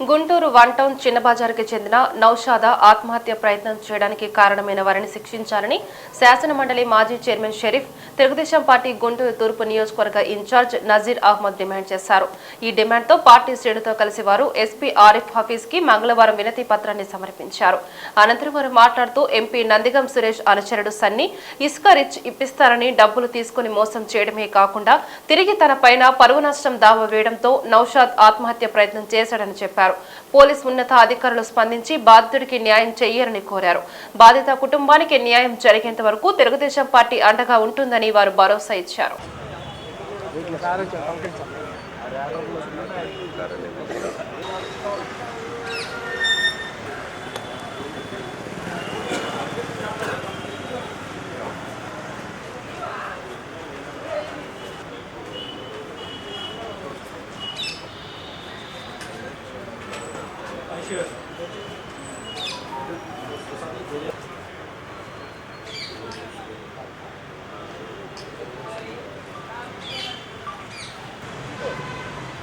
Guntur one town చిన్న బజార్కి చెందిన నౌషాద ఆత్మహత్య ప్రయత్నం చేయడానికి కారణమైన వారిని శిక్షించాలని శాసనమండలి మాజీ చైర్మన్ షరీఫ్ తెలుగుదేశం పార్టీ గుంటూరు తూర్పు నియోజకవర్గ ఇన్ఛార్జ్ నజీర్ అహ్మద్ డిమాండ్ చేశారు. ఈ డిమాండ్తో పార్టీ శ్రేణుతో కలిసి వారు ఎస్పీ ఆరిఫ్ హఫీజ్కి మంగళవారం వినతి పత్రాన్ని సమర్పించారు. అనంతరం వారు మాట్లాడుతూ ఎంపీ నందిగం సురేష్ అనుచరుడు సన్ని ఇసుక రిచ్ ఇప్పిస్తారని డబ్బులు తీసుకుని మోసం చేయడమే కాకుండా తిరిగి తన పైన పరువు నష్టం దావా వేయడంతో నౌషాద్ ఆత్మహత్య ప్రయత్నం చేశాడని చెప్పారు. పోలీస్ ఉన్నత అధికారులు స్పందించి బాధితుడికి న్యాయం చేయాలని కోరారు. బాధిత కుటుంబానికి న్యాయం జరిగేంత వరకు తెలుగుదేశం పార్టీ అండగా ఉంటుందని వారు భరోసా ఇచ్చారు.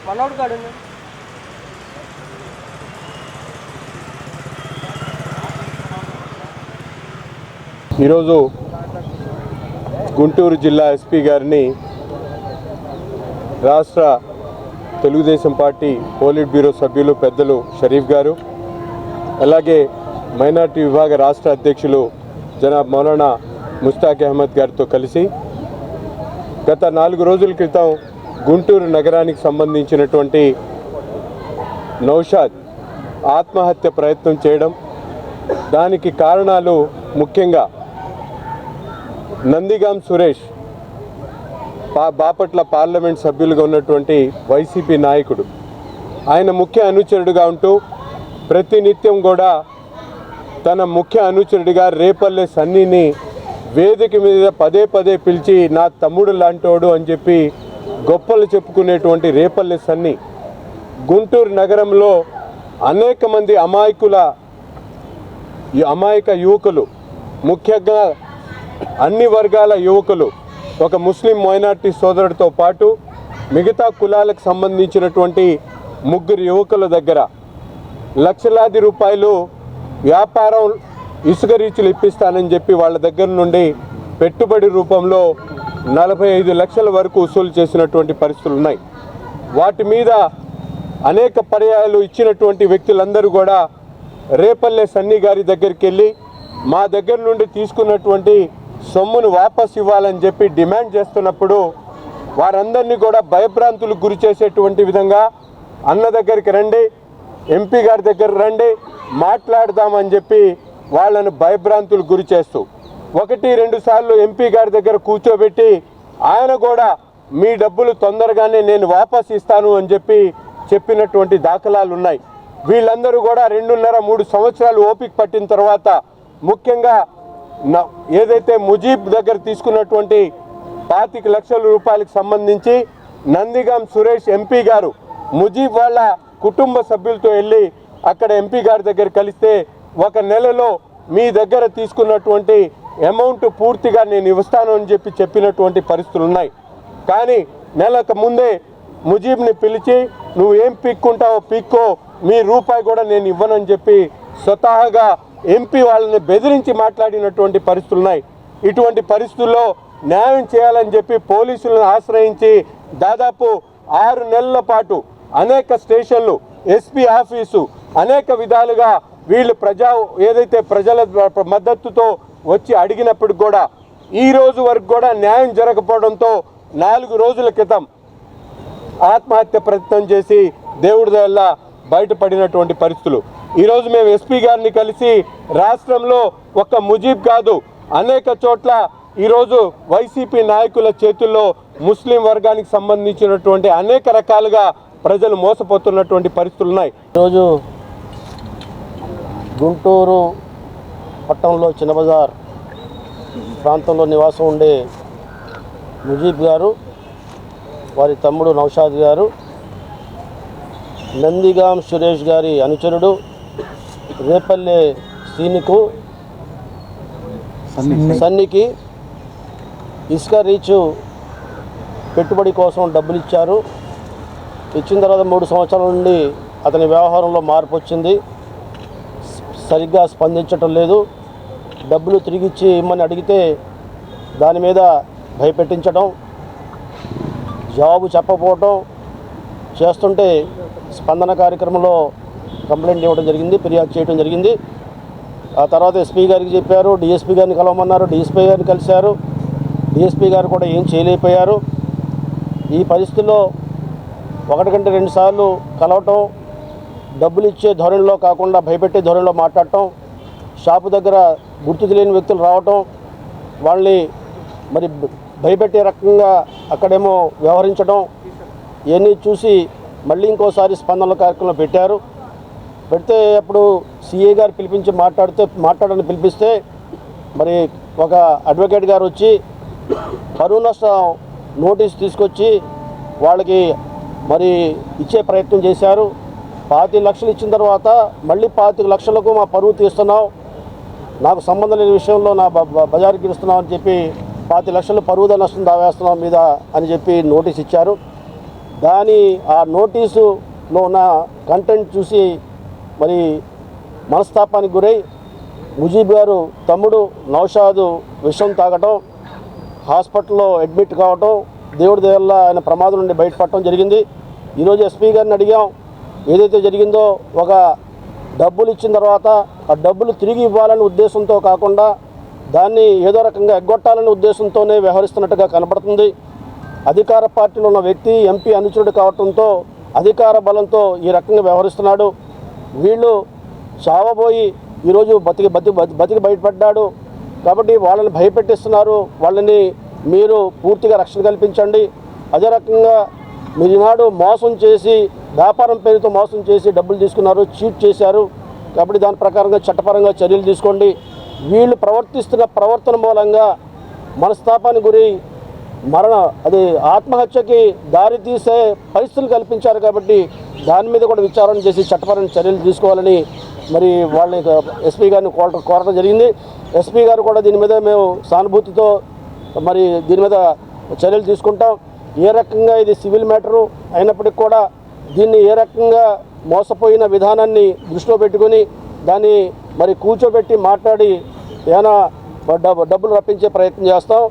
మనోడు కాడు ఈరోజు గుంటూరు జిల్లా ఎస్పీ గారిని రాష్ట్ర తెలుగుదేశం పార్టీ పోలిట్ బ్యూరో సభ్యులు పెద్దలు షరీఫ్ గారు అలాగే మైనార్టీ విభాగ రాష్ట్ర అధ్యక్షులు జనాబ్ మౌలానా ముస్తాక్ అహ్మద్ గారితో కలిసి గత నాలుగు రోజుల క్రితం గుంటూరు నగరానికి సంబంధించినటువంటి నౌషాద్ ఆత్మహత్య ప్రయత్నం చేయడం దానికి కారణాలు ముఖ్యంగా నందిగాం సురేష్ బాపట్ల పార్లమెంట్ సభ్యులుగా ఉన్నటువంటి వైసీపీ నాయకుడు. ఆయన ముఖ్య అనుచరుడుగా ఉంటూ ప్రతినిత్యం కూడా తన ముఖ్య అనుచరుడిగా రేపల్లె సన్నీని వేదిక మీద పదే పదే పిలిచి నా తమ్ముడు లాంటోడు అని చెప్పి గొప్పలు చెప్పుకునేటువంటి రేపల్లె సన్ని గుంటూరు నగరంలో అనేక మంది అమాయకుల అమాయక యువకులు ముఖ్యంగా అన్ని వర్గాల యువకులు ఒక ముస్లిం మైనార్టీ సోదరుడితో పాటు మిగతా కులాలకు సంబంధించినటువంటి ముగ్గురు యువకుల దగ్గర లక్షలాది రూపాయలు వ్యాపారం ఇసుక రీచులు ఇప్పిస్తానని చెప్పి వాళ్ళ దగ్గర నుండి పెట్టుబడి రూపంలో నలభై ఐదు లక్షల వరకు వసూలు చేసినటువంటి పరిస్థితులు ఉన్నాయి. వాటి మీద అనేక పర్యాయాలు ఇచ్చినటువంటి వ్యక్తులందరూ కూడా రేపల్లె సన్ని గారి దగ్గరికి వెళ్ళి మా దగ్గర నుండి తీసుకున్నటువంటి సొమ్మును వాపస్ ఇవ్వాలని చెప్పి డిమాండ్ చేస్తున్నప్పుడు వారందరినీ కూడా భయభ్రాంతులకు గురి చేసేటువంటి విధంగా అన్న దగ్గరికి రండి ఎంపీ గారి దగ్గర రండి మాట్లాడదామని చెప్పి వాళ్ళను భయభ్రాంతులకు గురి చేస్తూ ఒకటి రెండు సార్లు ఎంపీ గారి దగ్గర కూర్చోబెట్టి ఆయన కూడా మీ డబ్బులు తొందరగానే నేను వాపస్ ఇస్తాను అని చెప్పి చెప్పినటువంటి దాఖలాలు ఉన్నాయి. వీళ్ళందరూ కూడా రెండున్నర మూడు సంవత్సరాలు ఓపిక పట్టిన తర్వాత ముఖ్యంగా ఏదైతే ముజీబ్ దగ్గర తీసుకున్నటువంటి పాతిక లక్షల రూపాయలకు సంబంధించి నందిగాం సురేష్ ఎంపీ గారు ముజీబ్ వాళ్ళ కుటుంబ సభ్యులతో వెళ్ళి అక్కడ ఎంపీ గారి దగ్గర కలిస్తే ఒక నెలలో మీ దగ్గర తీసుకున్నటువంటి అమౌంట్ పూర్తిగా నేను ఇస్తాను అని చెప్పి చెప్పినటువంటి పరిస్థితులు ఉన్నాయి. కానీ నెలకు ముందే ముజీబ్ని పిలిచి నువ్వు ఏం పీక్కుంటావో పీక్కో మీ రూపాయి కూడా నేను ఇవ్వనని చెప్పి స్వతహాగా ఎంపీ వాళ్ళని బెదిరించి మాట్లాడినటువంటి పరిస్థితులు ఉన్నాయి. ఇటువంటి పరిస్థితుల్లో న్యాయం చేయాలని చెప్పి పోలీసులను ఆశ్రయించి దాదాపు ఆరు నెలల పాటు అనేక స్టేషన్లు ఎస్పీ ఆఫీసు అనేక విధాలుగా వీళ్ళు ప్రజా ఏదైతే ప్రజల మద్దతుతో వచ్చి అడిగినప్పుడు కూడా ఈ రోజు వరకు కూడా న్యాయం జరగకపోవడంతో నాలుగు రోజుల క్రితం ఆత్మహత్య ప్రయత్నం చేసి దేవుడి వల్ల బయటపడినటువంటి పరిస్థితులు. ఈరోజు మేము ఎస్పీ గారిని కలిసి రాష్ట్రంలో ఒక ముజీబ్ కాదు అనేక చోట్ల ఈరోజు వైసీపీ నాయకుల చేతుల్లో ముస్లిం వర్గానికి సంబంధించినటువంటి అనేక రకాలుగా ప్రజలు మోసపోతున్నటువంటి పరిస్థితులు ఉన్నాయి. ఈరోజు గుంటూరు పట్టణంలో చిన్నబజార్ ప్రాంతంలో నివాసం ఉండే ముజీబ్ గారు వారి తమ్ముడు నౌషాద్ గారు నందిగాం సురేష్ గారి అనుచరుడు రేపల్లె సీనుకు సన్నికి. ఇసుక రీచు పెట్టుబడి కోసం డబ్బులు ఇచ్చారు. ఇచ్చిన తర్వాత మూడు సంవత్సరాల నుండి అతని వ్యవహారంలో మార్పు వచ్చింది. సరిగ్గా స్పందించటం లేదు. డబ్బులు తిరిగిచ్చి ఇమ్మని అడిగితే దాని మీద భయపెట్టించడం జవాబు చెప్పకపోవటం చేస్తుంటే స్పందన కార్యక్రమంలో కంప్లైంట్ ఇవ్వడం జరిగింది ఫిర్యాదు చేయడం జరిగింది. ఆ తర్వాత ఎస్పీ గారికి చెప్పారు డిఎస్పీ గారిని కలవమన్నారు డిఎస్పీ గారిని కలిశారు. డిఎస్పీ గారు కూడా ఏం చేయలేకపోయారు. ఈ పరిస్థితుల్లో ఒకటి కంటే రెండు సార్లు కలవటం డబ్బులు ఇచ్చే ధోరణిలో కాకుండా భయపెట్టే ధోరణిలో మాట్లాడటం షాపు దగ్గర గుర్తు తెలియని వ్యక్తులు రావటం వాళ్ళని మరి భయపెట్టే రకంగా అక్కడేమో వ్యవహరించడం ఇవన్నీ చూసి మళ్ళీ ఇంకోసారి స్పందనల కార్యక్రమం పెట్టారు. పెడితే అప్పుడు సిఏ గారు పిలిపించి మాట్లాడితే మాట్లాడని పిలిపిస్తే మరి ఒక అడ్వకేట్ గారు వచ్చి పరువు నష్టం నోటీస్ తీసుకొచ్చి వాళ్ళకి మరి ఇచ్చే ప్రయత్నం చేశారు. పాతి లక్షలు ఇచ్చిన తర్వాత మళ్ళీ పాతిక లక్షలకు మా పరువు తీస్తున్నావు నాకు సంబంధం లేని విషయంలో నా బ- బ- బజారుకి అని చెప్పి పాతి లక్షలు పరువుద నష్టం దావేస్తున్నావు మీద అని చెప్పి నోటీస్ ఇచ్చారు. దాని ఆ నోటీసులో ఉన్న కంటెంట్ చూసి మరి మనస్తాపానికి గురై ముజీబ్ గారు తమ్ముడు నౌషాదు విషం తాగటం హాస్పిటల్లో అడ్మిట్ కావటం దేవుడి దేవుళ్ళ ఆయన ప్రమాదం నుండి బయటపడటం జరిగింది. ఈరోజు ఎస్పీ గారిని అడిగాం ఏదైతే జరిగిందో ఒక డబ్బులు ఇచ్చిన తర్వాత ఆ డబ్బులు తిరిగి ఇవ్వాలనే ఉద్దేశంతో కాకుండా దాన్ని ఏదో రకంగా ఎగ్గొట్టాలనే ఉద్దేశంతోనే వ్యవహరిస్తున్నట్టుగా కనపడుతుంది. అధికార పార్టీలో ఉన్న వ్యక్తి ఎంపీ అనుచరుడు కావడంతో అధికార బలంతో ఈ రకంగా వ్యవహరిస్తున్నాడు. వీళ్ళు చావబోయి ఈరోజు బతికి బతికి బతి- బతికి బయటపడ్డాడు. కాబట్టి వాళ్ళని భయపెట్టిస్తున్నారు. వాళ్ళని మీరు పూర్తిగా రక్షణ కల్పించండి. అదే రకంగా మీరు ఈనాడు మోసం చేసి వ్యాపారం పేరుతో మోసం చేసి డబ్బులు తీసుకున్నారు చీట్ చేశారు. కాబట్టి దాని ప్రకారంగా చట్టపరంగా చర్యలు తీసుకోండి. వీళ్ళు ప్రవర్తిస్తున్న ప్రవర్తన మూలంగా మనస్తాపానికి గురి మరణ అది ఆత్మహత్యకి దారితీసే పరిస్థితులు కల్పించారు కాబట్టి దాని మీద కూడా విచారణ చేసి చట్టపరమైన చర్యలు తీసుకోవాలని మరి వాళ్ళని ఎస్పీ గారిని కోర కోరడం జరిగింది. ఎస్పీ గారు కూడా దీని మీద మేము సానుభూతితో మరి దీని మీద చర్యలు తీసుకుంటాం. ఏ రకంగా ఇది సివిల్ మ్యాటరు అయినప్పటికీ కూడా దీన్ని ఏ రకంగా మోసపోయిన విధానాన్ని దృష్టిలో పెట్టుకొని దాన్ని మరి కూర్చోబెట్టి మాట్లాడి ఏమైనా డబ్బు డబ్బులు రప్పించే ప్రయత్నం చేస్తాం.